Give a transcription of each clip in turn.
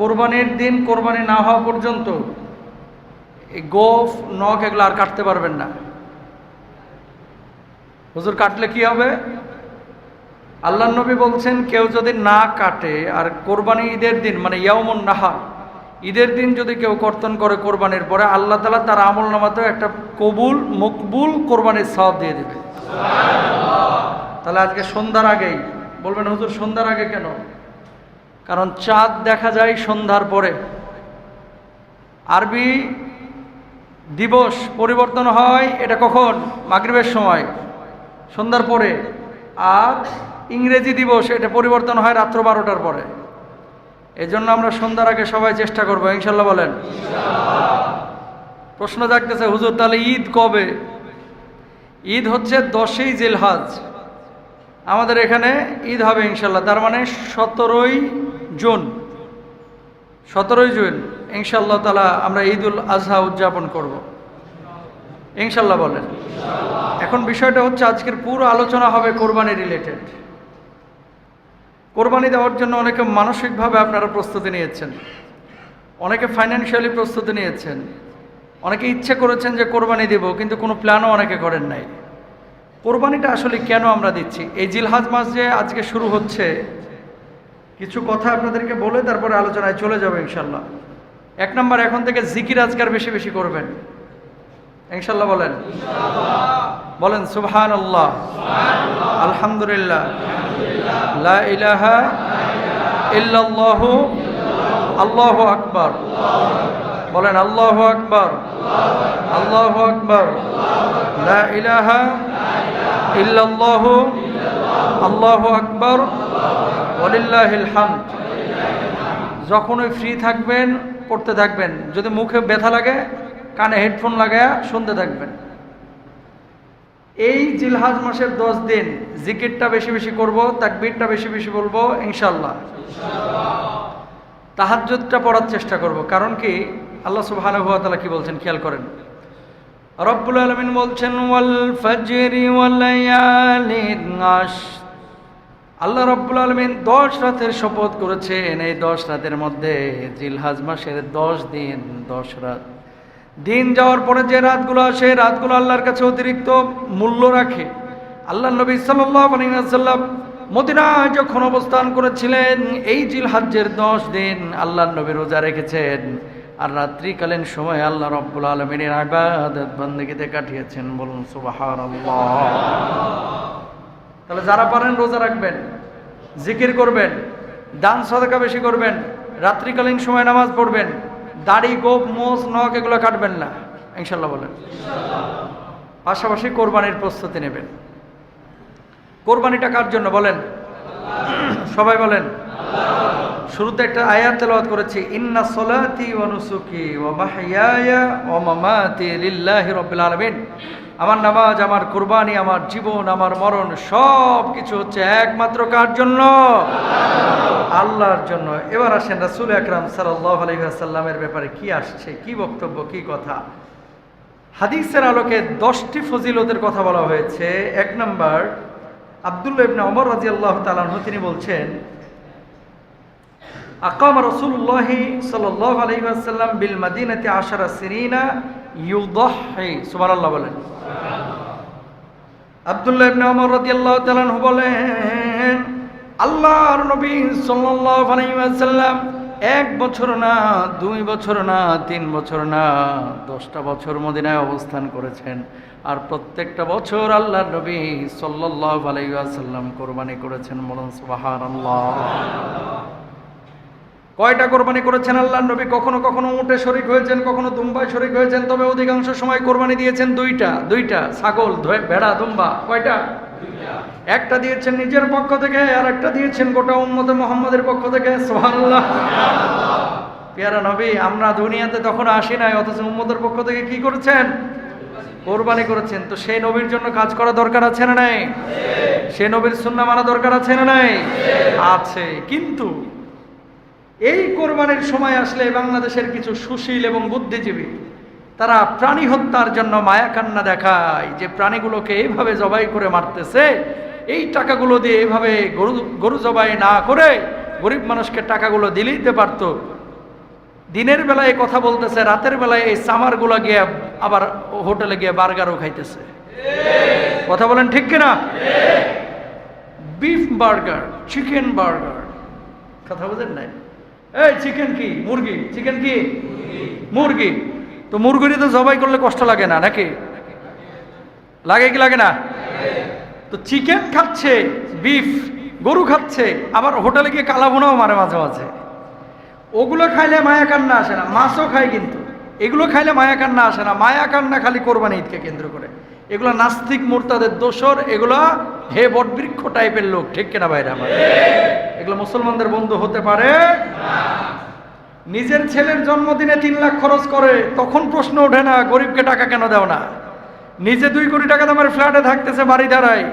কোরবানির দিন কোরবানি না হওয়া পর্যন্ত এই গোফ নখ এগুলো আর কাটতে পারবেন না। হুজুর কাটলে কি হবে? আল্লাহ নবী বলছেন কেউ যদি না কাটে আর কোরবানি ঈদের দিন মানে ইয়ামুন নাহা ঈদের দিন যদি কেউ কর্তন করে কোরবানির পরে আল্লাহ তালা তার আমল নামাতেও একটা কবুল মকবুল কোরবানির সব দিয়ে দেবে। তাহলে আজকে সন্ধ্যার আগেই বলবেন হুজুর সন্ধ্যার আগে কেন? কারণ চাঁদ দেখা যায় সন্ধ্যার পরে। আরবি দিবস পরিবর্তন হয় এটা কখন? মাগরিবের সময়, সন্ধ্যার পরে। আর ইংরেজি দিবস এটা পরিবর্তন হয় রাত্র বারোটার পরে। এই জন্য আমরা সন্ধ্যার আগে সবাই চেষ্টা করব, ইনশাল্লাহ বলেন। প্রশ্ন থাকতেছে হুজুর, তাহলে ঈদ কবে? ঈদ হচ্ছে দশই জিলহাজ। আমাদের এখানে ঈদ হবে ইনশাল্লাহ, তার মানে সতেরোই জুন, সতেরোই জুন ইনশাল্লাহ তালা আমরা ঈদুল আজহা উদযাপন করব। ইনশাল্লাহ বলেন। এখন বিষয়টা হচ্ছে আজকের পুরো আলোচনা হবে কোরবানি রিলেটেড কোরবানি দেওয়ার জন্য অনেকে মানসিকভাবে আপনারা প্রস্তুতি নিয়েছেন। অনেকে ফাইন্যান্সিয়ালি প্রস্তুতি নিয়েছেন। অনেকে ইচ্ছে করেছেন যে কোরবানি দেব, কিন্তু কোনো প্ল্যানও অনেকে করেন নাই। কোরবানিটা আসলে কেন আমরা দিচ্ছি? এই জিলহাজ মাস যে আজকে শুরু হচ্ছে কিছু কথা আপনাদেরকে বলে তারপরে আলোচনায় চলে যাবে ইনশাল্লাহ এক নম্বর, এখন থেকে জিকির আজকার বেশি বেশি করবেন। ইনশাল্লাহ বলেন। বলেন সুবহান আল্লাহ আলহামদুলিল্লাহ। লা ইলাহা ইল্লাল্লাহু। আল্লাহু আকবার। বলেন, আল্লাহু আকবার। আল্লাহু আকবার। লা ইলাহা আল্লাহু আকবার, ওয়ালিল্লাহিল হামদ। যখনই ফ্রি থাকবেন, পড়তে থাকবেন। যদি মুখে ব্যথা লাগে, কানে হেডফোন লাগায় শুনতে থাকবেন। এই জিলহাজ মাসের দশ দিন জিকিরটা বেশি বেশি করব, তাকবীরটা বেশি বেশি বলব ইনশাল্লাহ তাহাজ্জুদটা পড়ার চেষ্টা করব। কারণ কি? আল্লাহ তাআলা কি বলছেন? খেয়াল করেন। রব্বুল আলামিন বলছেন, ওয়াল ফাজরি ওয়াল লায়ালিন আল্লাহ রব্বুল আলমিন দশ রাতের শপথ করেছেন, এই দশ রাতের মধ্যে জিলহাজ মাসের দশ দিন, দশ রাত। দিন যাওয়ার পরে যে রাতগুলো আসে, রাতগুলো আল্লাহর কাছে অতিরিক্ত মূল্য রাখে। আল্লাহ নবী সাল্লাম মদিনায় যখন অবস্থান করেছিলেন, এই জিলহাজ্যের দশ দিন আল্লাহ নবী রোজা রেখেছেন। আর রাত্রিকালীন সময় আল্লাহ রব্বুল আলমিনের আবাদত বন্দীতে কাটিয়েছেন। বলুন সুবাহ তাহলে যারা পারেন রোজা রাখবেন, জিকির করবেন, দান সদকা বেশি করবেন, রাত্রিকালীন সময় নামাজ পড়বেন, দাড়ি, গোপ মোষ নখ এগুলো কাটবেন না। ইনশাল্লাহ বলেন। পাশাপাশি কোরবানির প্রস্তুতি নেবেন। কোরবানিটা কার জন্য বলেন? সবাই বলেন। শুরুতে একটা আয়াত তেলাওয়াত করেছি, ইন্না সলাতি ওয়া নুসুকি ওয়া মাহইয়ায়া ওয়া মামাতি লিল্লাহি রাব্বিল আলামিন। আমার নামাজ, আমার কুরবানি, আমার জীবন, আমার মরণ সব কিছু হচ্ছে একমাত্র কার জন্য? আল্লাহর জন্য। এবার আসেন রাসূল আকরাম সাল্লাল্লাহু আলাইহি ওয়াসাল্লামের ব্যাপারে কি আসছে, কি বক্তব্য, কি কথা? হাদিসের আলোকে দশটি ফজিলতের কথা বলা হয়েছে। এক নম্বর, আব্দুল্লাহ ইবনে রাদিয়াল্লাহু তাআলা আনহু তিনি বলছেন আকাম রসুল্লাহ সাল্লাহ আলহি আসাল্লাম বিল মদিনাতে আশারা সিরিনা ইউদহি সুবহানাল্লাহ বলেন। আব্দুল্লাহ ইবনে ওমর রাদিয়াল্লাহু তাআলা বলেন, আল্লাহর নবী সাল্লাল্লাহু আলাইহি এক বছর না, দুই বছর না, তিন বছর না, দশটা বছর মদিনায় অবস্থান করেছেন। আর প্রত্যেকটা বছর আল্লাহর নবী সাল্লাল্লাহু আলাইহি কোরবানি করেছেন বলুন, সুবহানাল্লাহ। কয়টা কোরবানি করেছেন আল্লাহ নবী? কখনো কখনো উঠে শরিক হয়েছেন কখনো দুম্বায় শরিক হয়েছেন তবে অধিকাংশ সময় কোরবানি দিয়েছেন দুইটা দুইটা ছাগল ভেড়া দুম্বা কয়টা? একটা দিয়েছেন নিজের পক্ষ থেকে আর একটা দিয়েছেন গোটা উম্মতে মোহাম্মদের পক্ষ থেকে সোহানুল্লাহ পেয়ারা নবী আমরা দুনিয়াতে তখন আসি নাই অথচ উম্মদের পক্ষ থেকে কি করেছেন? কোরবানি করেছেন। তো সেই নবীর জন্য কাজ করা দরকার আছে না নাই? সে নবীর সুন্না মানা দরকার আছে না নাই? আছে। কিন্তু এই কোরবানির সময় আসলে বাংলাদেশের কিছু সুশীল এবং বুদ্ধিজীবী তারা প্রাণী হত্যার জন্য মায়া কান্না দেখায় যে প্রাণীগুলোকে এইভাবে জবাই করে মারতেছে এই টাকাগুলো দিয়ে এইভাবে গরু গরু জবাই না করে গরিব মানুষকে টাকাগুলো দিলেই দিতে পারতো। দিনের বেলায় কথা বলতেছে রাতের বেলায় এই সামারগুলো গিয়ে আবার হোটেলে গিয়ে বার্গারও খাইতেছে। কথা বলেন ঠিক কিনা? Beef burger chicken burger. কথা বুঝেন নাই? এই চিকেন কি? মুরগি। চিকেন কি? মুরগি। তো মুরগিরই তো জবাই করলে কষ্ট লাগে না, নাকি? লাগে কি লাগে না? তো চিকেন খাচ্ছে বিফ গরু খাচ্ছে, আবার হোটেলে গিয়ে কালা বোনাও মারে মাঝে মাঝে। ওগুলো খাইলে মায়া কান্না আসে না, মাছও খায় কিন্তু। এগুলো খাইলে মায়া কান্না আসে না, মায়া কান্না খালি কোরবানি ঈদকে কেন্দ্র করে। এগুলো নাস্তিক মোর্তাদের দোসর এগুলো হে বটবৃক্ষ টাইপের লোক, ঠিক কিনা ভাইরা আমার? এগুলো মুসলমানদের বন্ধু হতে পারে? নিজের ছেলের জন্মদিনে তিন লাখ খরচ করে, তখন প্রশ্ন ওঠে না, গরিবকে টাকা কেন দেও না? নিজে দুই কোটি টাকা দামের ফ্ল্যাটে থাকতেছে বাড়ি দাঁড়ায়।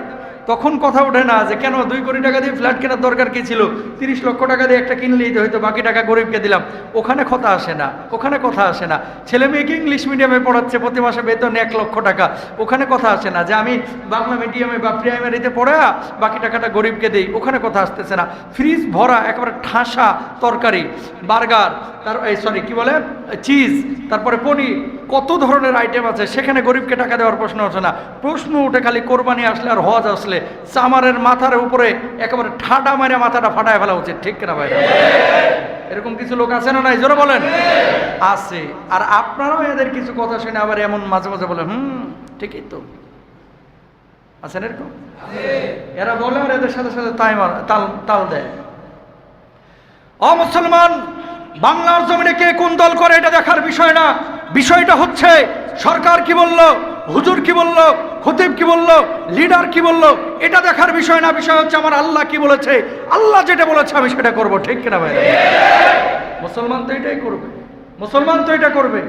তখন কথা ওঠে না যে কেন দুই কোটি টাকা দিয়ে ফ্ল্যাট কেনার দরকার কি ছিল? তিরিশ লক্ষ টাকা দিয়ে একটা কিনলেই তো হয়তো বাকি টাকা গরিবকে দিলাম। ওখানে কথা আসে না, ওখানে কথা আসে না। ছেলে মেয়েকে ইংলিশ মিডিয়ামে পড়াচ্ছে, প্রতি মাসে বেতন এক লক্ষ টাকা। ওখানে কথা আসে না যে আমি বাংলা মিডিয়ামে বা প্রাইমারিতে পড়া, বাকি টাকাটা গরিবকে দিই। ওখানে কথা আসতেছে না। ফ্রিজ ভরা, একেবারে ঠাসা তরকারি, বার্গার, তার এই সরি কি বলে? চিজ তারপরে পনির কত ধরনের আইটেম আছে? সেখানে গরিবকে টাকা দেওয়ার প্রশ্ন ওঠে না। প্রশ্ন উঠে খালি কোরবানি আসলে আর হজ আসলে। চামারের মাথার উপরে একেবারে ঠাডা মারে মাথাটা ফাটায় ফেলা উচিত। ঠিক কিনা ভাই এরকম কিছু লোক আছে না নাই? জোরে বলেন। আছে। আর আপনারাও এদের কিছু কথা শুনে আবার এমন মাঝে মাঝে বলেন, হুম, ঠিকই তো। আছেন এরকম? এরা বলে আর এদের সাথে সাথে তাই তাল তাল দেয়। অ, মুসলমান, বাংলার জমিনে কে কোন দল করে এটা দেখার বিষয় না। বিষয়টা হচ্ছে, সরকার কি বলল, হুজুর কি বলল, খতিব কি বলল, লিডার কি বলল, এটা দেখার বিষয় না, বিষয় হচ্ছে আমার আল্লাহ কি বলেছে, আল্লাহ যেটা বলেছে আমি সেটা করব, ঠিক কিনা ভাই? মুসলমান তো এটাই করবে, মুসলমান তো এটা করবে।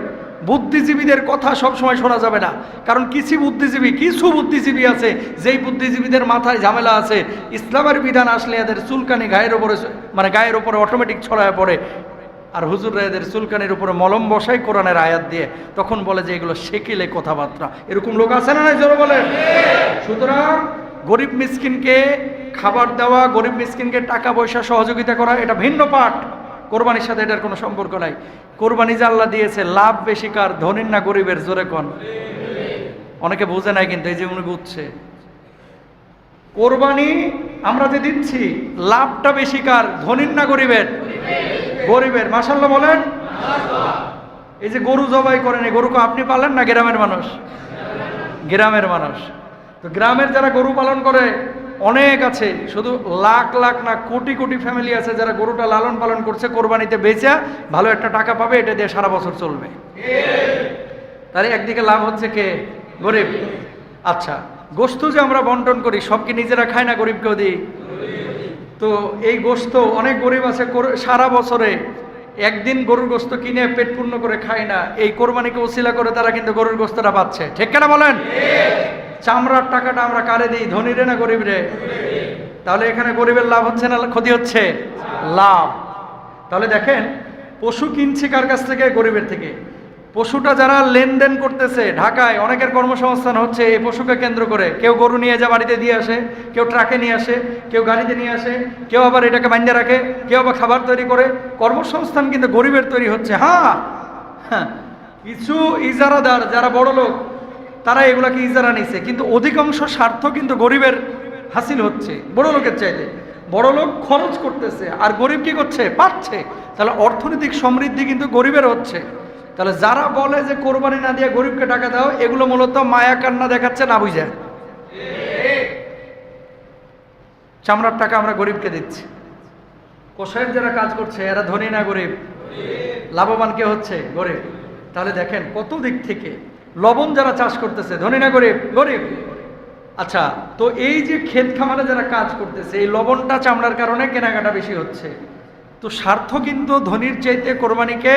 বুদ্ধিজীবীদের কথা সব সময় শোনা যাবে না, কারণ কিছু বুদ্ধিজীবী কিছু বুদ্ধিজীবী আছে, যেই বুদ্ধিজীবীদের মাথায় ঝামেলা আছে, ইসলামের বিধান আসলে এদের চুলকানি গায়ের উপরে মানে গায়ের উপরে অটোমেটিক ছড়ায় পড়ে আর হুজুররা এদের চুলকানির উপরে মলম বসাই কোরআনের আয়াত দিয়ে তখন বলে যে এগুলো শেকিলে কথাবার্তা। এরকম লোক আছে না জোরে বলে সুতরাং গরিব মিসকিনকে খাবার দেওয়া, গরিব মিসকিনকে টাকা পয়সা সহযোগিতা করা, এটা ভিন্ন পাঠ। কোরবানির সাথে এটার কোনো সম্পর্ক নাই। কোরবানি যে আল্লাহ দিয়েছে, লাভ বেশি কার, ধনীর না গরিবের, জোরে কন। অনেকে বোঝে নাই কিন্তু এই যে উনি বুঝছে। কোরবানি আমরা যে দিচ্ছি, লাভটা বেশি কার, ধনীর না গরিবের? গরিবের মাসাল্লাহ বলেন? এই যে গরু জবাই করেন, এই গরুকে আপনি পালেন না গ্রামের মানুষ? গ্রামের মানুষ। তো গ্রামের যারা গরু পালন করে, অনেক আছে, শুধু লাখ লাখ না কোটি কোটি ফ্যামিলি আছে যারা গরুটা লালন পালন করছে, কোরবানিতে বেচা, ভালো একটা টাকা পাবে, এটা দিয়ে সারা বছর চলবে। তাহলে একদিকে লাভ হচ্ছে কে? গরিব। আচ্ছা গোস্ত যে আমরা বন্টন করি, সব কি নিজেরা খায় না গরিবকেও দিই? তো এই গোস্ত অনেক গরিব আছে সারা বছরে একদিন গরুর গোস্ত কিনে পেট পূর্ণ করে খায় না। এই কোরবানিকে ওসিলা করে তারা কিন্তু গরুর গোস্তটা পাচ্ছে। ঠিক কেনা বলেন? চামড়ার টাকাটা আমরা কারে দিই? ধনীরে না গরিবরে? তাহলে এখানে গরিবের লাভ হচ্ছে না, ক্ষতি হচ্ছে? লাভ। তাহলে দেখেন, পশু কিনছি কার কাছ থেকে? গরিবের থেকে। পশুটা যারা লেনদেন করতেছে ঢাকায়, অনেকের কর্মসংস্থান হচ্ছে এই পশুকে কেন্দ্র করে। কেউ গরু নিয়ে যা বাড়িতে দিয়ে আসে, কেউ ট্রাকে নিয়ে আসে, কেউ গাড়িতে নিয়ে আসে, কেউ আবার এটাকে বান্ধে রাখে, কেউ আবার খাবার তৈরি করে। কর্মসংস্থান কিন্তু গরিবের তৈরি হচ্ছে। হ্যাঁ হ্যাঁ কিছু ইজারাদার যারা বড় লোক, তারা এগুলাকে ইজারা নিছে। কিন্তু অধিকাংশ স্বার্থ কিন্তু গরিবের হাসিল হচ্ছে। বড় লোকের চাইতে। বড় লোক খরচ করতেছে, আর গরিব কি করছে? পাচ্ছে। তাহলে অর্থনৈতিক সমৃদ্ধি কিন্তু গরিবের হচ্ছে। তাহলে যারা বলে যে কোরবানি না দিয়ে গরিবকে টাকা দাও, এগুলো মূলত মায়া কান্না দেখাচ্ছে, না বুঝে? চামড়ার টাকা আমরা গরিবকে দিচ্ছি। কোষায়ের যারা কাজ করছে, এরা ধনী না গরিব? লাভবান কে হচ্ছে? গরিব। তাহলে দেখেন, কত দিক থেকে লবণ যারা চাষ করতেছে, ধনী না গরিব? গরিব। আচ্ছা তো এই যে ক্ষেত খামারে যারা কাজ করতেছে, এই লবণটা চামড়ার কারণে কেনাকাটা বেশি হচ্ছে। তো স্বার্থ কিন্তু ধনীর চাইতে কোরবানিকে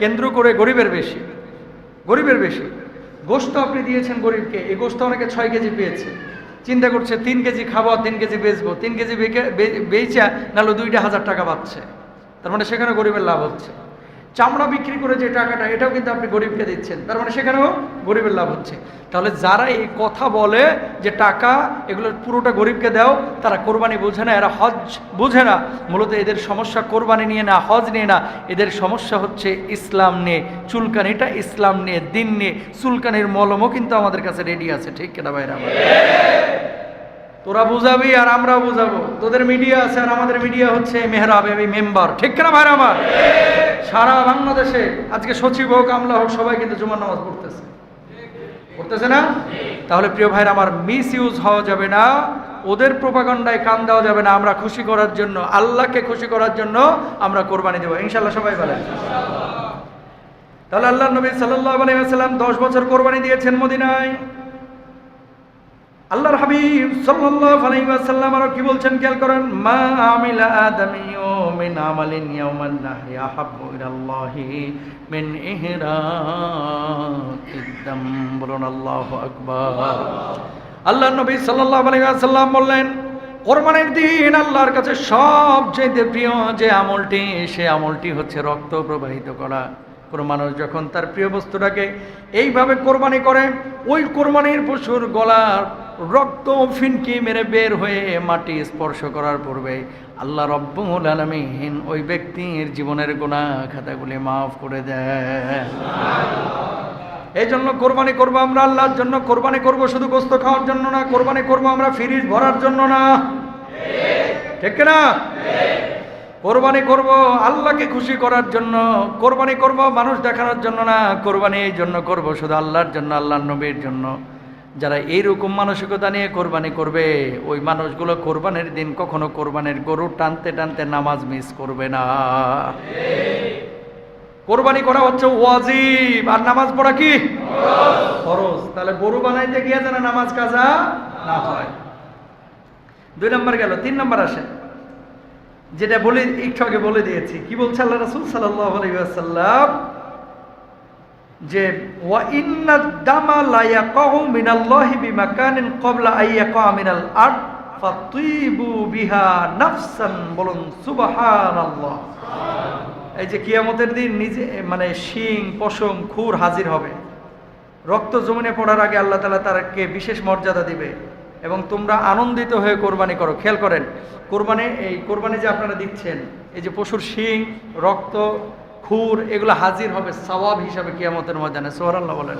কেন্দ্র করে গরিবের বেশি গরিবের বেশি। গোস্ত আপনি দিয়েছেন গরিবকে, এই গোস্ত অনেকে ছয় কেজি পেয়েছে। চিন্তা করছে, তিন কেজি খাব, তিন কেজি বেচবো, তিন কেজি বেচা নাহলে দুইটা হাজার টাকা পাচ্ছে তার মানে সেখানে গরিবের লাভ হচ্ছে। চামড়া বিক্রি করে যে টাকাটা, এটাও কিন্তু আপনি গরিবকে দিচ্ছেন। তার মানে সেখানেও গরিবের লাভ হচ্ছে। তাহলে যারা এই কথা বলে যে টাকা, এগুলো পুরোটা গরিবকে দাও, তারা কোরবানি বোঝে না, এরা হজ বুঝে না। মূলত এদের সমস্যা কোরবানি নিয়ে না, হজ নিয়ে না। এদের সমস্যা হচ্ছে ইসলাম নিয়ে, চুলকানিটা ইসলাম নিয়ে, দিন নিয়ে। চুলকানির মলমও কিন্তু আমাদের কাছে রেডি আছে, ঠিক কেনা ভাইরা? তোরা বুঝাবি আর আমরা বুঝাবো। তোদের মিডিয়া আছে আর আমাদের মিডিয়া হচ্ছে মেহরাব মেম্বার ঠিক কেনা ভাইরা আমার? সারা বাংলাদেশে আজকে সচিব হোক, আমলা হোক, সবাই কিন্তু জুমার নামাজ পড়তেছে। পড়তেছে না? তাহলে প্রিয় ভাইরা আমার মিস ইউজ হওয়া যাবে না, ওদের প্রপাগণ্ডায় কান দেওয়া যাবে না, আমরা খুশি করার জন্য, আল্লাহকে খুশি করার জন্য আমরা কোরবানি দেবো। ইনশাল্লাহ সবাই বলেন। তাহলে আল্লাহ নবী আলাইসাল্লাম দশ বছর কোরবানি দিয়েছেন মদিনায়। আল্লাহর হাবিব সাল্লাল্লাহু আলাইহি ওয়াসাল্লাম আর কি বলছেন খেয়াল করেন? মা আমিলা আদামিয়ু মিন আমালিন ইয়াওমান নাহরি আহাব্বু ইলাল্লাহি মিন বলুন আল্লাহু আকবার। আল্লাহ নবী সাল্লাল্লাহু আলাইহি ওয়াসাল্লাম বললেন, কোরবানির দিন আল্লাহর কাছে সবচেয়ে প্রিয় যে আমলটি, সে আমলটি হচ্ছে রক্ত প্রবাহিত করা। কোনো মানুষ যখন তার প্রিয় বস্তুটাকে এইভাবে কোরবানি করে, ওই কোরবানির পশুর গলার রক্ত ফিনকি মেরে বের হয়ে মাটি স্পর্শ করার পূর্বে আল্লাহ রব্বুল আলমিন ওই ব্যক্তির জীবনের গোনা খাতাগুলি মাফ করে দেয় এই জন্য কোরবানি করব আমরা আল্লাহর জন্য, কোরবানি করব শুধু গোস্ত খাওয়ার জন্য না, কোরবানি করব আমরা ফ্রিজ ভরার জন্য না। ঠিক না কোরবানি করব আল্লাহকে খুশি করার জন্য, কোরবানি করব মানুষ দেখানোর জন্য না, কোরবানি এই জন্য করব শুধু আল্লাহর জন্য, আল্লাহর নবীর জন্য। যারা এইরকম মানসিকতা নিয়ে কোরবানি করবে, ওই মানুষগুলো কোরবানির দিন কখনো কোরবানির গরু টানতে টানতে নামাজ মিস করবে না। কোরবানি করা হচ্ছে ওয়াজিব। আর নামাজ পড়া কি? খরচ তাহলে গরু বানাইতে গিয়ে যেন নামাজ কাজা না হয়। দুই নম্বর গেল, তিন নম্বর আসে যেটা বলে, একটু আগে বলে দিয়েছি। কি বলছে আল্লাহ রাসূল ওয়াসাল্লাম? যে বলুন, সুবহানাল্লাহ এই যে কিয়ামতের দিন নিজে মানে শিং, পশম, খুর হাজির হবে। রক্ত জমিনে পড়ার আগে আল্লাহ তালা তারকে বিশেষ মর্যাদা দিবে। এবং তোমরা আনন্দিত হয়ে কোরবানি করো। খেয়াল করেন, কোরবানি, এই কোরবানি যে আপনারা দিচ্ছেন, এই যে পশুর শিং, রক্ত খুর এগুলো হাজির হবে সওয়াব হিসাবে কিয়ামতের ময়দানে। সোহরাল্লাহ বলেন।